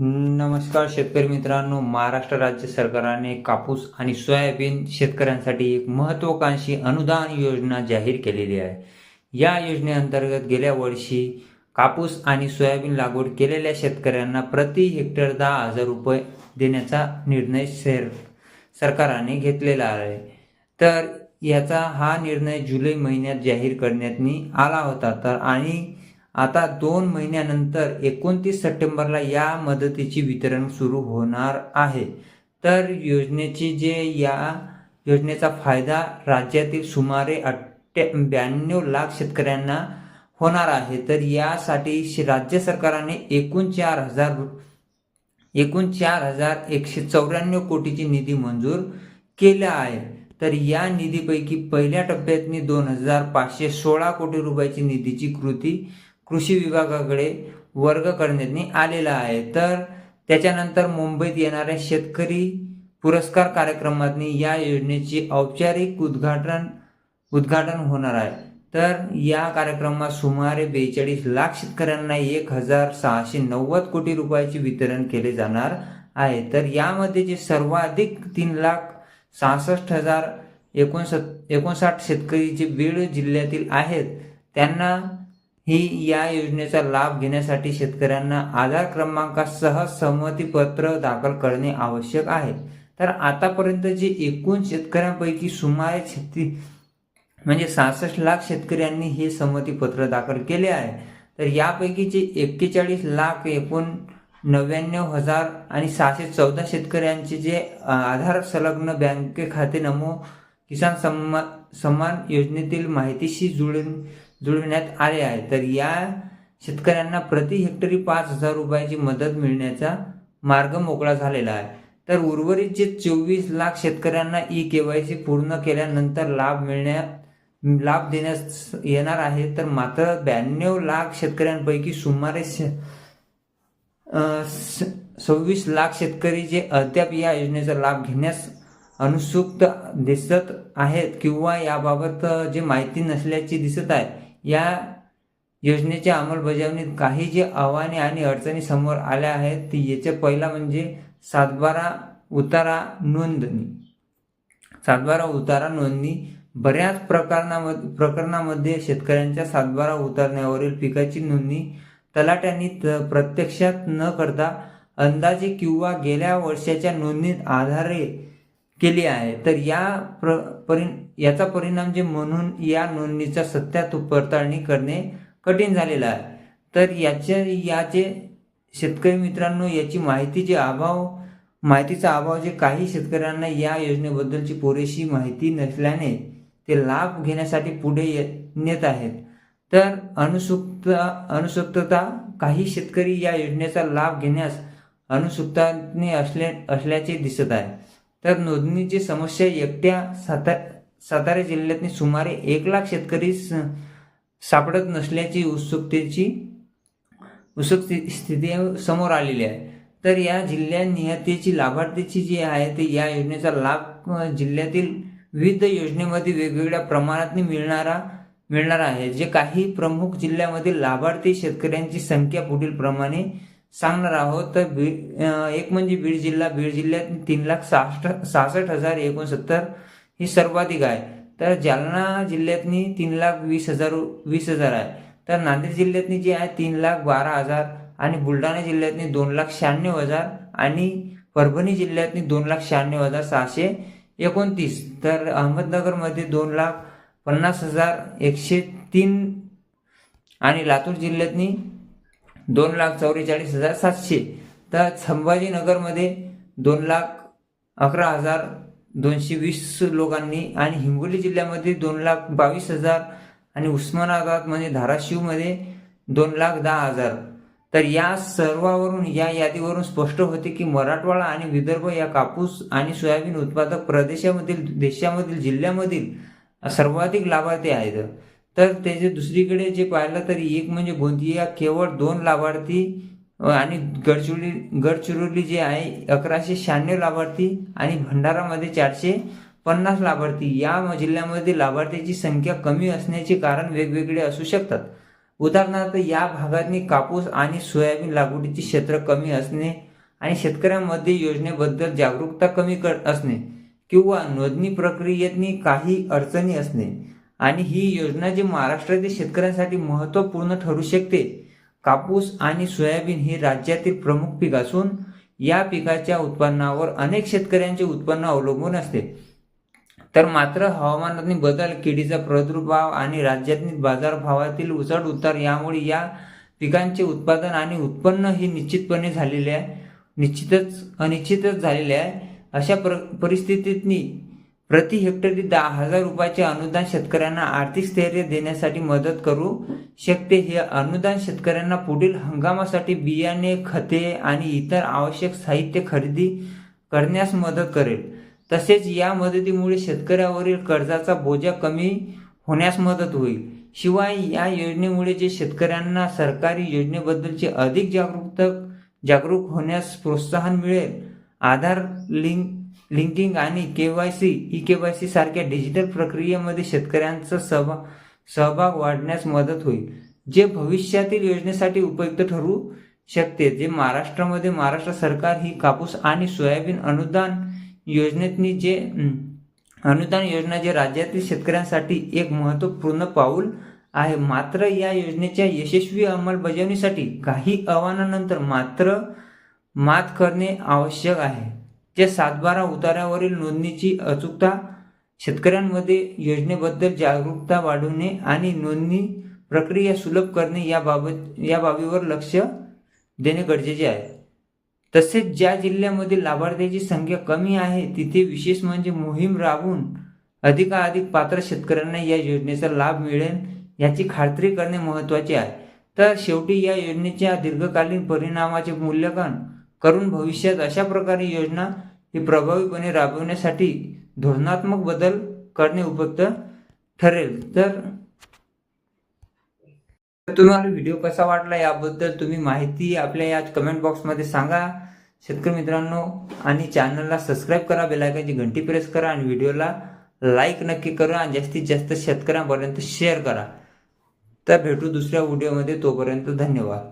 नमस्कार शेतकरी मित्रांनो महाराष्ट्र राज्य सरकारने कापूस आणि सोयाबीन शेतकऱ्यांसाठी एक महत्त्वाकांक्षी अनुदान योजना जाहीर केलेली आहे. या योजनेअंतर्गत गेल्या वर्षी कापूस आणि सोयाबीन लागवड केलेल्या शेतकऱ्यांना प्रति हेक्टर दहा हजार रुपये देण्याचा निर्णय शेर सरकारने घेतलेला आहे. तर याचा हा निर्णय जुलै महिन्यात जाहीर करण्यात आला होता. तर आणि आता दोन महिन्यानंतर एकोणतीस सप्टेंबरला या मदतीची वितरण सुरू होणार आहे. तर योजनेची जे या योजनेचा फायदा राज्यातील सुमारे अठ्ठ्या ब्याण्णव लाख शेतकऱ्यांना होणार आहे. तर यासाठी राज्य सरकारने एकूण चार हजार एकूण चार हजार एकशे चौऱ्याण्णव कोटीची निधी मंजूर केला आहे. तर या निधीपैकी पहिल्या टप्प्यातनी दोन हजार पाचशे सोळा कोटी रुपयाची निधीची कृती कृषी विभागाकडे वर्ग करण्यात आलेला आहे. तर त्याच्यानंतर मुंबईत येणाऱ्या शेतकरी पुरस्कार कार्यक्रमातनी या योजनेची औपचारिक उद्घाटन उद्घाटन होणार आहे. तर या कार्यक्रमात सुमारे बेचाळीस लाख शेतकऱ्यांना एक हजार सहाशे नव्वद कोटी रुपयाचे वितरण केले जाणार आहे. तर यामध्ये जे सर्वाधिक तीन लाख सहासष्ट हजार एकोणसत् एकोणसाठ शेतकरी जे बीड जिल्ह्यातील आहेत त्यांना ही या योजनेचा लाभ घेण्यासाठी शेतकऱ्यांना आधार क्रमांकासह संमतीपत्र दाखल करणे आवश्यक आहे. तर आतापर्यंत जे एकूण शेतकऱ्यांपैकी सुमारे छत्ती म्हणजे सहासष्ट लाख शेतकऱ्यांनी हे संमतीपत्र दाखल केले आहे. तर यापैकी जे एक्केचाळीस लाख एकूण नव्याण्णव हजार आणि सहाशे चौदा शेतकऱ्यांचे जे आधार संलग्न बँके खाते नमो किसान सम्मा सन्मान योजनेतील माहितीशी जुळून जुळविण्यात आले आहे. तर या शेतकऱ्यांना प्रति हेक्टरी पाच हजार रुपयाची मदत मिळण्याचा मार्ग मोकळा झालेला आहे. तर उर्वरित जे चोवीस लाख शेतकऱ्यांना ई केवायसी पूर्ण केल्यानंतर लाभ मिळण्या लाभ देण्यास येणार आहे. तर मात्र ब्याण्णव लाख शेतकऱ्यांपैकी सुमारे श- स- सव्वीस लाख शेतकरी जे अद्याप या योजनेचा लाभ घेण्यास अनुत्सुक दिसत आहेत किंवा याबाबत जे माहिती नसल्याची दिसत आहे. या योजनेच्या अंमलबजावणीत काही जी आव्हाने आणि अडचणी समोर आल्या आहेत ती याच्या पहिला म्हणजे सातबारा उतारा नोंदणी. सातबारा उतारा नोंदणी बऱ्याच प्रकरणामध्ये प्रकरणामध्ये शेतकऱ्यांच्या सातबारा उतारण्यावरील पिकाची नोंदणी तलाट्यांनी त- प्रत्यक्षात न करता अंदाजे किंवा गेल्या वर्षाच्या नोंदणीत आधारे केली आहे. तर या प्र परि याचा परिणाम जे म्हणून या नोंदणीचा सत्यात पडताळणी करणे कठीण झालेलं आहे. तर याच्या या जे शेतकरी मित्रांनो याची माहिती जे अभाव माहितीचा अभाव जे काही शेतकऱ्यांना या योजनेबद्दलची पुरेशी माहिती नसल्याने ते लाभ घेण्यासाठी पुढे ये- नेत आहेत. तर अनुसुकता अनुसुक्तता काही शेतकरी या योजनेचा लाभ घेण्यास अनुसुक्ताने असले असल्याचे दिसत आहे. तर नोंदणीची समस्या एकट्या साता सातारा जिल्ह्यातनी सुमारे एक लाख शेतकरी स- सापडत नसल्याची उत्सुकतेची उत्सुक स्थिती समोर आलेली आहे. तर या जिल्ह्यानिहतेची लाभार्थीची जी आहे ते या योजनेचा लाभ जिल्ह्यातील विविध योजनेमध्ये वेगवेगळ्या प्रमाणात मिळणारा मिळणार आहे. जे काही प्रमुख जिल्ह्यामधील लाभार्थी शेतकऱ्यांची संख्या पुढील प्रमाणे सांगणार आहोत. तर बीड एक म्हणजे बीड जिल्हा. बीड जिल्ह्यात तीन लाख सहासष्ट सहासष्ट हजार एकोणसत्तर ही सर्वाधिक आहे. तर जालना जिल्ह्यातनी तीन लाख वीस हजार वीस हजार आहे. तर नांदेड जिल्ह्यातनी जी आहे तीन लाख बारा हजार आणि बुलढाणा जिल्ह्यातनी दोन लाख शहाण्णव हजार आणि परभणी जिल्ह्यातनी दोन लाख शहाण्णव हजार सहाशे एकोणतीस. तर अहमदनगरमध्ये दोन लाख पन्नास हजार एकशे तीन आणि लातूर जिल्ह्यातनी दोन लाख चौवेचाळीस हजार सातशे. तर संभाजीनगरमध्ये दोन लाख अकरा हजार दोनशे वीस लोकांनी आणि हिंगोली जिल्ह्यामध्ये दोन लाख बावीस हजार आणि उस्मानाबादमध्ये म्हणजे धाराशिवमध्ये दोन लाख दहा हजार. तर या सर्वावरून या यादीवरून स्पष्ट होते की मराठवाडा आणि विदर्भ या कापूस आणि सोयाबीन उत्पादक प्रदेशामधील देशामधील जिल्ह्यामधील सर्वाधिक लाभार्थी आहेत. तर त्याचे दुसरीकडे जे पाहिलं तर एक म्हणजे गोंदिया केवळ दोन लाभार्थी आणि गडचिरोली गडचिरोली जे आहे अकराशे शहाण्णव लाभार्थी आणि भंडारामध्ये चारशे पन्नास लाभार्थी. या जिल्ह्यामध्ये लाभार्थीची संख्या कमी असण्याचे कारण वेगवेगळे असू शकतात. उदाहरणार्थ या भागातनी कापूस आणि सोयाबीन लागवडीचे क्षेत्र कमी असणे आणि शेतकऱ्यांमध्ये योजनेबद्दल जागरूकता कमी कर असणे किंवा नोंदणी प्रक्रियेतनी काही अडचणी असणे. आणि ही योजना जी महाराष्ट्रातील शेतकऱ्यांसाठी महत्त्वपूर्ण ठरू शकते कापूस आणि सोयाबीन हे राज्यातील प्रमुख पीक असून या पिकाच्या उत्पन्नावर अनेक शेतकऱ्यांचे उत्पन्न अवलंबून असते. तर मात्र हवामानातील बदल किडीचा प्रादुर्भाव आणि राज्यातील बाजारभावातील उचड उतार यामुळे या पिकांचे उत्पादन आणि उत्पन्न हे निश्चितपणे झालेले आहे. निश्चितच अनिश्चितच झालेले आहे. अशा प्र परिस्थितीतनी प्रति हेक्टरी दहा हजार रुपयाचे अनुदान शेतकऱ्यांना आर्थिक स्थैर्य देण्यासाठी मदत करू शकते. हे अनुदान शेतकऱ्यांना पुढील हंगामासाठी बियाणे खते आणि इतर आवश्यक साहित्य खरेदी करण्यास मदत करेल. तसेच या मदतीमुळे शेतकऱ्यावरील कर्जाचा बोजा कमी होण्यास मदत होईल. शिवाय या योजनेमुळे जे शेतकऱ्यांना सरकारी योजनेबद्दलचे अधिक जागरूकता जागरूक होण्यास प्रोत्साहन मिळेल. आधार लिंक लिंकिंग आणि K Y C e K Y C सारख्या डिजिटल प्रक्रियेमध्ये शेतकऱ्यांचा सहभाग सहभाग वाढण्यास मदत होईल. जे भविष्यातील योजनेसाठी उपयुक्त ठरू शकते जे महाराष्ट्रामध्ये महाराष्ट्र सरकार ही कापूस आणि सोयाबीन अनुदान योजनेतनी जे अनुदान योजना जे राज्यातील शेतकऱ्यांसाठी एक महत्त्वपूर्ण पाऊल आहे. मात्र या योजनेच्या यशस्वी अंमलबजावणीसाठी काही आव्हानानंतर मात्र मात करणे आवश्यक आहे. जे सातबारा उतारावरील नोंदणीची अचूकता शेतकऱ्यांमध्ये योजनेबद्दल जागरूकता वाढवणे आणि नोंदणी प्रक्रिया सुलभ करणे याबाबत या बाबीवर लक्ष देणे गरजेचे आहे. तसेच ज्या जिल्ह्यामध्ये लाभार्थ्याची संख्या कमी आहे तिथे विशेष म्हणजे मोहीम राबवून अधिकाधिक पात्र शेतकऱ्यांना या योजनेचा लाभ मिळेल याची खात्री करणे महत्त्वाचे आहे. तर शेवटी या योजनेच्या दीर्घकालीन परिणामाचे मूल्यांकन करून भविष्यात अशा प्रकारे योजना ही प्रभावीपणे राबवण्यासाठी धोरणात्मक बदल करणे उपयुक्त ठरेल. तर तर तुम्हाला व्हिडिओ कसा वाटला याबद्दल तुम्ही माहिती आपल्या या कमेंट बॉक्समध्ये सांगा. शेतकरी मित्रांनो आणि चॅनलला सबस्क्राईब करा बेलायकाची घंटी प्रेस करा आणि व्हिडिओला लाईक नक्की करा आणि जास्तीत जास्त शेतकऱ्यांपर्यंत शेअर करा. तर भेटू दुसऱ्या व्हिडिओमध्ये तोपर्यंत धन्यवाद.